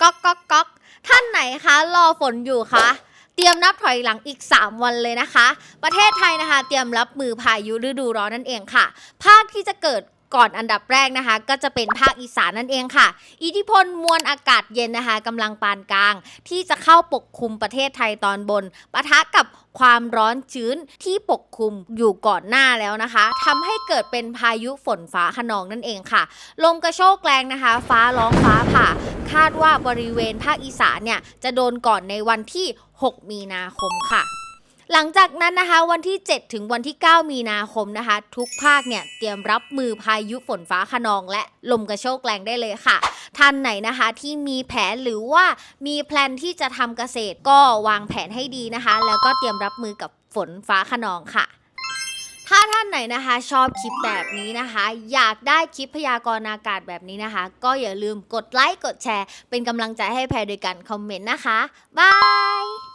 ก๊อกก๊อกก๊อกท่านไหนคะ รอฝนอยู่คะเตรียมนับถอยหลังอีก 3 วันเลยนะคะ ประเทศไทยนะคะ เตรียมรับมือพายุฤดูร้อนนั่นเองค่ะ ภาคที่จะเกิดก่อนอันดับแรกนะคะ ก็จะเป็นภาคอีสานนั่นเองค่ะ อิทธิพลมวลอากาศเย็นนะคะกำลังปานกลาง ที่จะเข้าปกคลุมประเทศไทยตอนบนปะทะกับความร้อนชื้นที่ปกคลุมอยู่ก่อนหน้าแล้วนะคะทำให้เกิดเป็นพายุฝนฟ้าขนองนั่นเองค่ะ ลมกระโชกแรงนะคะ ฟ้าร้องฟ้าผ่า คาดว่าบริเวณภาคอีสานเนี่ยจะโดนก่อนในวันที่ 6 มีนาคมค่ะหลังจากนั้นนะคะวันที่ 7 ถึงวันที่ 9 มีนาคมนะคะ ทุกภาคเนี่ยเตรียมรับมือพายุฝนฟ้าขนอง และลมกระโชกแรงได้เลยค่ะ ท่านไหนนะคะที่มีแผนหรือว่ามีแพลนที่จะทำเกษตรก็วางแผนให้ดีนะคะ แล้วก็เตรียมรับมือกับฝนฟ้าขนองค่ะ ถ้าท่านไหนนะคะชอบคลิปแบบนี้นะคะ อยากได้คลิปพยากรณ์อากาศแบบนี้นะคะ ก็อย่าลืมกดไลค์กดแชร์ เป็นกำลังใจให้แพรโดยการคอมเมนต์นะคะ บาย